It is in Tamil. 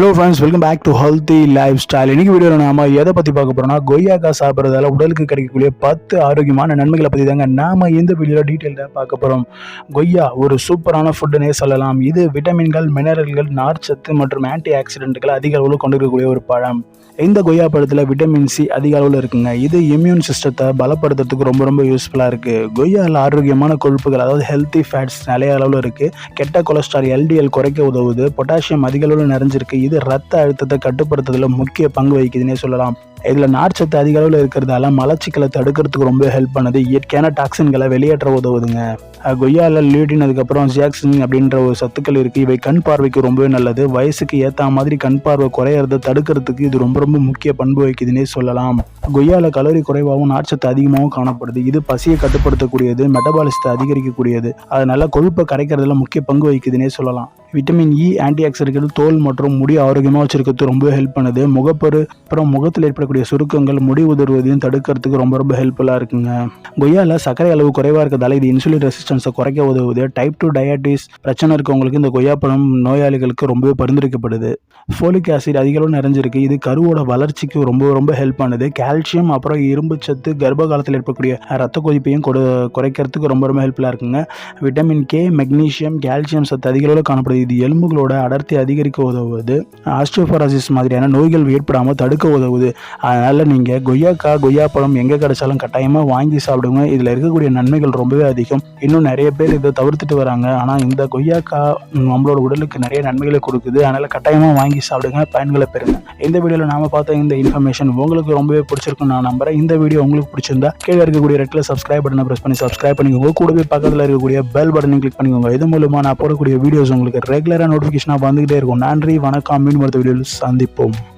Hello friends welcome back to healthy life style இன்னைக்கு வீடியோவில் நாம எதை பற்றி பார்க்க போகிறோம்னா கொய்யாக்காய் சாப்பிட்றதால உடலுக்கு கிடைக்கக்கூடிய பத்து ஆரோக்கியமான நன்மைகளை பற்றி தாங்க நாம இந்த வீடியோவில் டீட்டெயிலாக பார்க்க போகிறோம் கொய்யா ஒரு சூப்பரான ஃபுட்டுனே சொல்லலாம். இது விட்டமின்கள் மினரல்கள் நார்ச்சத்து மற்றும் ஆன்டி ஆக்சிடென்ட்கள் அதிக அளவில் கொண்டிருக்கக்கூடிய ஒரு பழம். இந்த கொய்யா பழத்தில் விட்டமின் சி அதிக அளவில் இருக்குங்க. இது இம்யூன் சிஸ்டத்தை பலப்படுத்துறதுக்கு ரொம்ப ரொம்ப யூஸ்ஃபுல்லாக இருக்குது கொய்யாவில் ஆரோக்கியமான கொழுப்புகள் அதாவது ஹெல்த்தி ஃபேட்ஸ் நிறைய அளவில் இருக்குது கெட்ட கொலஸ்ட்ரால் எல்டிஎல் குறைக்க உதவுது. பொட்டாசியம் அதிக அளவில் நிறைஞ்சிருக்கு. இது ரத்த அழுத்தத்தை கட்டுப்படுத்துறதுல முக்கிய பங்கு வகிக்குதுன்னே சொல்லலாம். இதில் நார்ச்சத்து அதிக அளவில் இருக்கிறதால மலச்சிக்கலை தடுக்கிறதுக்கு ரொம்ப ஹெல்ப் பண்ணுது. இயற்கையான டாக்ஸின்களை வெளியேற்ற உதவுதுங்க. அஹ் கொய்யாவில் லியூட்டின் அதுக்கப்புறம் ஜியாக்சின் அப்படின்ற ஒரு சத்துக்கள் இருக்குது இவை கண் பார்வைக்கு ரொம்பவே நல்லது. வயசுக்கு ஏற்ற மாதிரி கண் பார்வை குறையறத தடுக்கிறதுக்கு இது ரொம்ப ரொம்ப முக்கிய பண்பு வகிக்குதுன்னே சொல்லலாம். கொய்யாவில் கலோரி குறைவாகவும் நார்ச்சத்து அதிகமாகவும் காணப்படுது. இது பசியை கட்டுப்படுத்தக்கூடியது மெட்டபாலிசத்தை அதிகரிக்கக்கூடியது. அதனால கொழுப்பை கரைக்கிறதுல முக்கிய பங்கு வகிக்குதுன்னே சொல்லலாம். விட்டமின் இ ஆன்டி ஆக்சிடென்ட்கள் தோல் மற்றும் முடி ஆரோக்கியமாக வச்சிருக்கிறது ரொம்ப ஹெல்ப் பண்ணுது. முகப்பரு அப்புறம் முகத்தில் ஏற்படக்கூடிய சுருக்கங்கள் முடி உதிர்வதையும் தடுக்கிறதுக்கு ரொம்ப ரொம்ப ஹெல்ப்ஃபுல்லாக இருக்குங்க. கொய்யாவில் சர்க்கரை அளவு குறைவாக இருக்கிறதால இது இன்சுலின் ரெசிஸ்டன்ஸை குறைக்க உதவுது. டைப் டூ டயட்டிஸ் பிரச்சனை இருக்கவங்களுக்கு இந்த கொய்யாப்பழம் நோயாளிகளுக்கு ரொம்பவே பரிந்துரைக்கப்படுது. ஃபோலிக் ஆசிட் அதிகளவு நிறைஞ்சிருக்கு. இது கருவோட வளர்ச்சிக்கு ரொம்ப ரொம்ப ஹெல்ப் பண்ணுது கால்சியம் அப்புறம் இரும்பு சத்து கர்ப்ப காலத்தில் இருக்கக்கூடிய ரத்த கொதிப்பையும் கொடு குறைக்கிறதுக்கு ரொம்ப ரொம்ப ஹெல்ப்ஃபுல்லாக இருக்குங்க. விட்டமின் கே மெக்னீஷியம் கால்சியம் சத்து அதிக காணப்படுது. இது எலும்புகளோட அடர்த்தி அதிகரிக்க உதவுது. ஆஸ்டியோபராசிஸ் மாதிரியான நோய்கள் ஏற்படாமல் தடுக்க உதவுது. அதனால் நீங்கள் கொய்யாக்காய் கொய்யா பழம் எங்கே கிடைச்சாலும் கட்டாயமாக வாங்கி சாப்பிடுங்க. இதில் இருக்கக்கூடிய நன்மைகள் ரொம்பவே அதிகம். இன்னும் நிறைய பேர் இதை தவிர்த்துட்டு வராங்க. ஆனால் இந்த கொய்யாக்காய் நம்மளோட உடலுக்கு நிறைய நன்மைகளை கொடுக்குது. அதனால் கட்டாயமாக வாங்கி சாப்பிடுங்க. பயன்களை பெறுங்க. இந்த வீடியோவில் நாம் பார்த்த இந்த இன்ஃபர்மேஷன் உங்களுக்கு ரொம்பவே பிடிச்சிருக்கும் நான் நம்புறேன். இந்த வீடியோ உங்களுக்கு பிடிச்சிருந்தா கீழே இருக்கக்கூடிய ரெட்டில் சப்ஸ்கிரைப் பட்டனை ப்ரெஸ் பண்ணி சப்ஸ்கிரைப் பண்ணிக்கோங்க. கூடவே பக்கத்தில் இருக்கக்கூடிய பெல் பட்டனை கிளிக் பண்ணிக்கோங்க. இது மூலமாக நான் போடக்கூடிய வீடியோஸ் உங்களுக்கு ரெகுலராக நோட்டிஃபிகேஷனாக வந்துகிட்டே இருக்கும். நன்றி வணக்கம். மீன் மருத்துவ வீடியோவில் சந்திப்போம்.